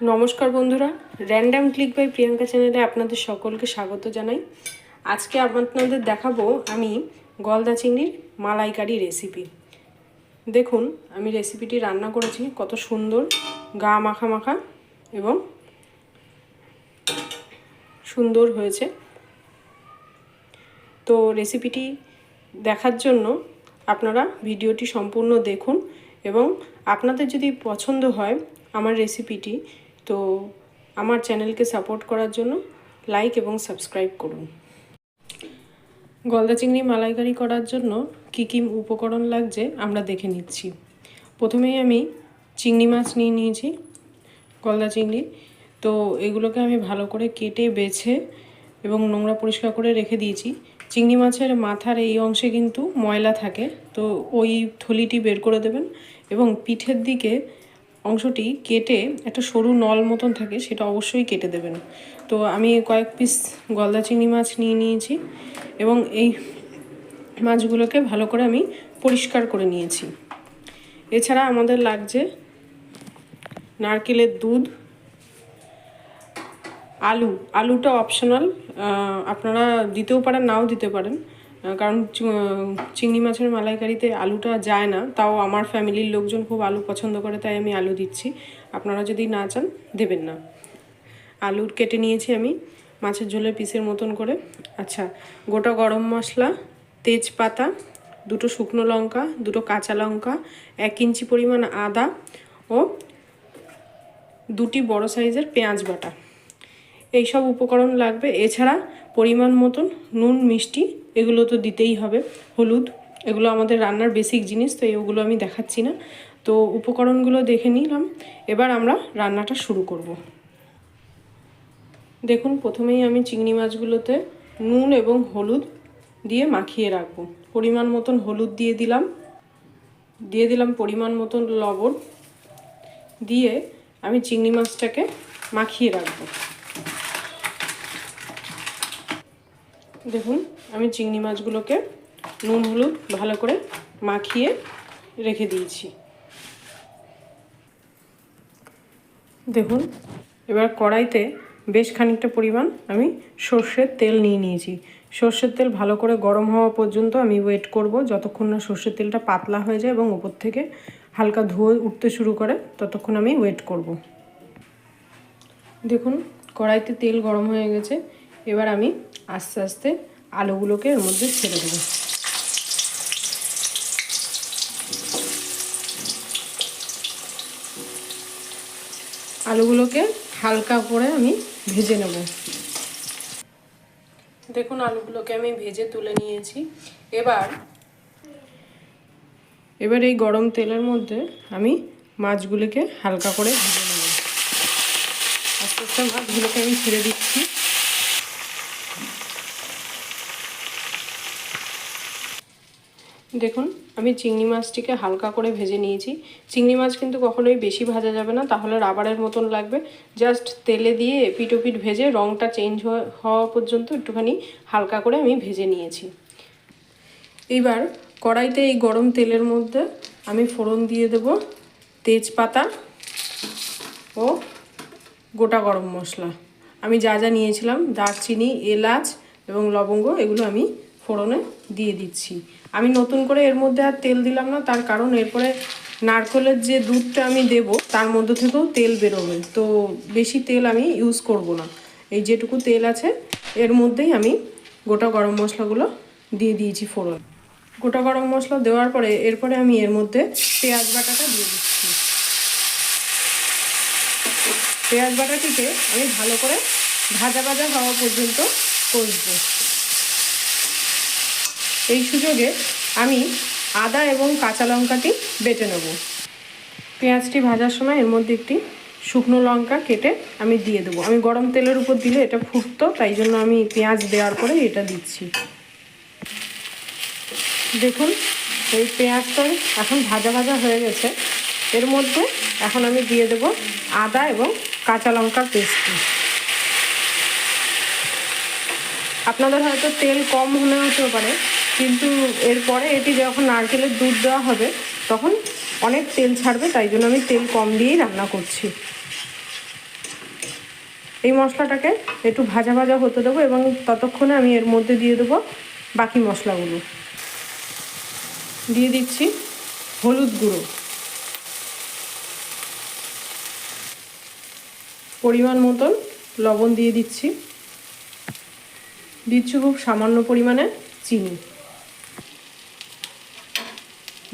নমস্কার বন্ধুরা random click by Priyanka চ্যানেলে আপনাদের সকলকে স্বাগত জানাই। আজকে আপনাদের দেখাবো আমি গলদা চিংড়ির মালাইকারি রেসিপি দেখুন, আমি রেসিপিটি রান্না করেছি, কত সুন্দর, গা মাখা মাখা এবং সুন্দর হয়েছে। তো রেসিপিটি দেখার জন্য আপনারা ভিডিওটি সম্পূর্ণ দেখুন এবং আপনাদের যদি পছন্দ হয় আমার রেসিপিটি তো আমার চ্যানেলকে সাপোর্ট করার জন্য লাইক এবং সাবস্ক্রাইব করুন। গলদা চিংড়ি মালাইকারি করার জন্য কী কী উপকরণ লাগছে আমরা দেখে নিচ্ছি। প্রথমেই আমি চিংড়ি মাছ নিয়ে নিয়েছি, গলদা চিংড়ি। তো এগুলোকে আমি ভালো করে কেটে, বেছে এবং নোংরা পরিষ্কার করে রেখে দিয়েছি। চিংড়ি মাছের মাথার এই অংশে কিন্তু ময়লা থাকে, তো ওই থলিটি বের করে দেবেন এবং পিঠের দিকে অংশটি কেটে একটা সরু নল মতন থাকে, সেটা অবশ্যই কেটে দেবেন। তো আমি কয়েক পিস গলদা চিংড়ি মাছ নিয়ে নিয়েছি এবং এই মাছগুলোকে ভালো করে আমি পরিষ্কার করে নিয়েছি। এছাড়া আমাদের লাগছে নারকেলের দুধ, আলু। আলুটা অপশনাল আপনারা দিতেও পারেন, নাও দিতে পারেন। কারণ চিংড়ি মাছের মালাইকারিতে আলুটা যায় না, তাও আমার ফ্যামিলির লোকজন খুব আলু পছন্দ করে, তাই আমি আলু দিচ্ছি। আপনারা যদি না চান, দেবেন না। আলুর কেটে নিয়েছি আমি মাছের ঝোলের পিসের মতন করে। আচ্ছা গোটা গরম মশলা, তেজপাতা, দুটো শুকনো লঙ্কা, দুটো কাঁচা লঙ্কা, এক ইঞ্চি পরিমাণ আদা ও দুটি বড় সাইজের পেঁয়াজ বাটা। এই সব উপকরণ লাগবে। এছাড়া পরিমাণ মতন নুন, মিষ্টি এগুলো তো দিতেই হবে। হলুদ, এগুলো আমাদের রান্নার বেসিক জিনিস, তো এগুলো আমি দেখাচ্ছি না। তো উপকরণগুলো দেখে নিলাম। এবার আমরা রান্নাটা শুরু করব। দেখুন, প্রথমেই আমি চিংড়ি মাছগুলোতে নুন এবং হলুদ দিয়ে মাখিয়ে রাখব। পরিমাণ মতন হলুদ দিয়ে দিলাম। দিয়ে দিলাম পরিমাণ মতন লবণ। দিয়ে আমি চিংড়ি মাছটাকে মাখিয়ে রাখব। দেখুন আমি চিংড়ি মাছগুলোকে নুন, হলুদ ভালো করে মাখিয়ে রেখে দিয়েছি। দেখুন, এবার কড়াইতে বেশ খানিকটা পরিমাণ আমি সর্ষের তেল নিয়ে নিয়েছি। সর্ষের তেল ভালো করে গরম হওয়া পর্যন্ত আমি ওয়েট করব যতক্ষণ না সর্ষের তেলটা পাতলা হয়ে যায় এবং উপর থেকে হালকা ধুয়ে উঠতে শুরু করে ততক্ষণ আমি ওয়েট করব। দেখুন, কড়াইতে তেল গরম হয়ে গেছে। এবার আমি আস্তে আস্তে আলুগুলোকে এর মধ্যে ছেড়ে দেবো। আলুগুলোকে হালকা করে আমি ভেজে নেব। দেখুন আলুগুলোকে আমি ভেজে তুলে নিয়েছি। এবার এবার এই গরম তেলের মধ্যে আমি মাছগুলোকে হালকা করে ভেজে নেব। আস্তে আস্তে মাছগুলোকে আমি ছেড়ে দিচ্ছি। দেখুন, আমি চিংড়ি মাছটিকে হালকা করে ভেজে নিয়েছি। চিংড়ি মাছ কিন্তু কখনোই বেশি ভাজা যাবে না, তাহলে রাবারের মতন লাগবে। জাস্ট তেলে দিয়ে পিট পিট ভেজে রঙটা চেঞ্জ হওয়া পর্যন্ত একটুখানি হালকা করে আমি ভেজে নিয়েছি। এইবার কড়াইতে এই গরম তেলের মধ্যে আমি ফোড়ন দিয়ে দেব, তেজপাতা ও গোটা গরম মশলা। আমি যা যা নিয়েছিলাম, দারচিনি, এলাচ এবং লবঙ্গ, এগুলো আমি ফোড়নে দিয়ে দিচ্ছি। আমি নতুন করে এর মধ্যে আর তেল দিলাম না, তার কারণ এরপরে নারকলের যে দুধটা আমি দেব, তার মধ্যে থেকেও তেল বেরোবে। তো বেশি তেল আমি ইউজ করব না। এই যেটুকু তেল আছে, এর মধ্যেই আমি গোটা গরম মশলাগুলো দিয়ে দিয়েছি ফোড়ন। গোটা গরম মশলা দেওয়ার পরে এরপরে আমি এর মধ্যে পেঁয়াজ বাটাটা দিয়ে দিচ্ছি। পেঁয়াজ বাটাটিকে আমি ভালো করে ভাজা ভাজা হওয়া পর্যন্ত কষবো। এই সুযোগে আমি আদা এবং কাঁচা লঙ্কাটি বেটে নেব। পেঁয়াজটি ভাজার সময় এর মধ্যে একটি শুকনো লঙ্কা কেটে আমি দিয়ে দেবো। আমি গরম তেলের উপর দিলে এটা ফুটতো, তাই জন্য আমি পেঁয়াজ দেওয়ার পরে এটা দিচ্ছি। দেখুন, এই পেঁয়াজটা এখন ভাজা ভাজা হয়ে গেছে। এর মধ্যে এখন আমি দিয়ে দেব আদা এবং কাঁচা লঙ্কার পেস্টটি। আপনাদের হয়তো তেল কম মনে হতেও পারে কিন্তু এরপরে এটি যখন নারকেলের দুধ দেওয়া হবে, তখন অনেক তেল ছাড়বে, তাই জন্য আমি তেল কম দিয়েই রান্না করছি। এই মশলাটাকে একটু ভাজা ভাজা হতে দেবো এবং ততক্ষণে আমি এর মধ্যে দিয়ে দেবো বাকি মশলাগুলো। দিয়ে দিচ্ছি হলুদ গুঁড়ো। পরিমাণ মতন লবণ দিয়ে দিচ্ছি। দিচ্ছি খুব সামান্য পরিমাণে চিনি।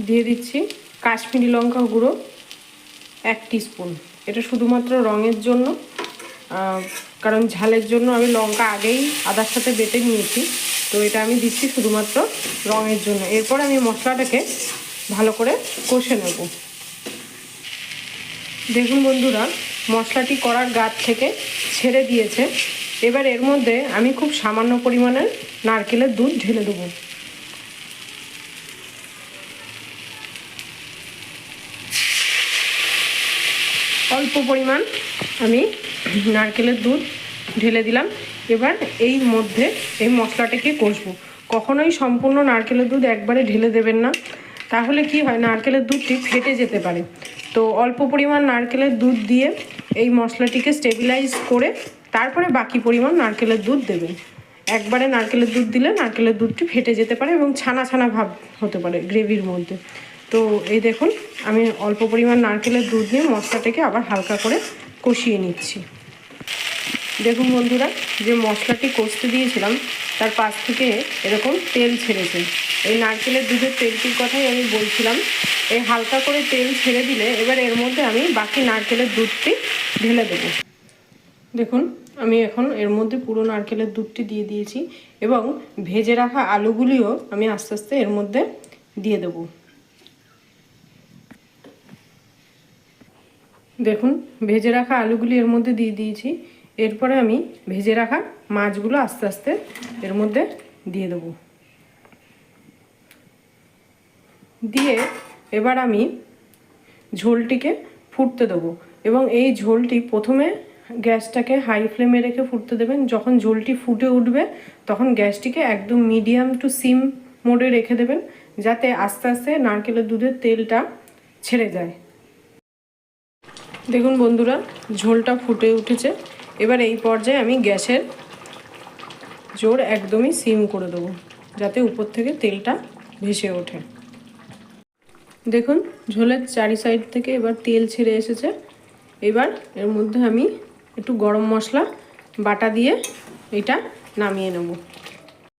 দিয়ে দিচ্ছি কাশ্মীরি লঙ্কা গুঁড়ো এক স্পুন এটা শুধুমাত্র রঙের জন্য কারণ ঝালের জন্য আমি লঙ্কা আগেই আদার সাথে বেটে নিয়েছি। তো এটা আমি দিচ্ছি শুধুমাত্র রঙের জন্য। এরপর আমি মশলাটাকে ভালো করে কষে নেব। দেখুন বন্ধুরা, মশলাটি করার গাত থেকে ছেড়ে দিয়েছে। এবার এর মধ্যে আমি খুব সামান্য পরিমাণে নারকেলের দুধ ঢেলে দেবো। অল্প পরিমাণ আমি নারকেলের দুধ ঢেলে দিলাম। এবার এই মধ্যে এই মশলাটাকে কষবো। কখনোই সম্পূর্ণ নারকেলের দুধ একবারে ঢেলে দেবেন না। তাহলে কি হয়? নারকেলের দুধটি ফেটে যেতে পারে। তো অল্প পরিমাণ নারকেলের দুধ দিয়ে এই মশলাটিকে স্টেবিলাইজ করে তারপরে বাকি পরিমাণ নারকেলের দুধ দেবেন। একবারে নারকেলের দুধ দিলে নারকেলের দুধটি ফেটে যেতে পারে এবং ছানা ছানা ভাব হতে পারে গ্রেভির মধ্যে। তো এই দেখুন, আমি অল্প পরিমাণ নারকেলের দুধ নিয়ে মশলাটাকে আবার হালকা করে কষিয়ে নিচ্ছি। দেখুন বন্ধুরা, যে মশলাটি কষতে দিয়েছিলাম, তার পাশ থেকে এরকম তেল ছেড়েছে। এই নারকেলের দুধের তেলটির কথাই আমি বলছিলাম, এই হালকা করে তেল ছেড়ে দিলে এবার এর মধ্যে আমি বাকি নারকেলের দুধটি ঢেলে দেবো। দেখুন, আমি এখন এর মধ্যে পুরো নারকেলের দুধটি দিয়ে দিয়েছি এবং ভেজে রাখা আলুগুলিও আমি আস্তে আস্তে এর মধ্যে দিয়ে দেবো। দেখুন, ভেজে রাখা আলুগুলি এর মধ্যে দিয়ে দিয়েছি। এরপরে আমি ভেজে রাখা মাছগুলো আস্তে আস্তে এর মধ্যে দিয়ে দেবো। দিয়ে এবার আমি ঝোলটিকে ফুটতে দেবো এবং এই ঝোলটি প্রথমে গ্যাসটাকে হাই ফ্লেমে রেখে ফুটতে দেবেন। যখন ঝোলটি ফুটে উঠবে, তখন গ্যাসটিকে একদম মিডিয়াম টু সিম মোডে রেখে দেবেন, যাতে আস্তে আস্তে নারকেলের দুধের তেলটা ছেড়ে যায়। দেখুন বন্ধুরা, ঝোলটা ফুটে উঠেছে। এবার এই পর্যায়ে আমি গ্যাসের জোর একদমই সিম করে দেবো, যাতে উপর থেকে তেলটা ভেসে ওঠে। দেখুন, ঝোলের চারি সাইড থেকে এবার তেল ছেড়ে এসেছে। এবার এর মধ্যে আমি একটু গরম মশলা, বাটা দিয়ে এটা নামিয়ে নেব।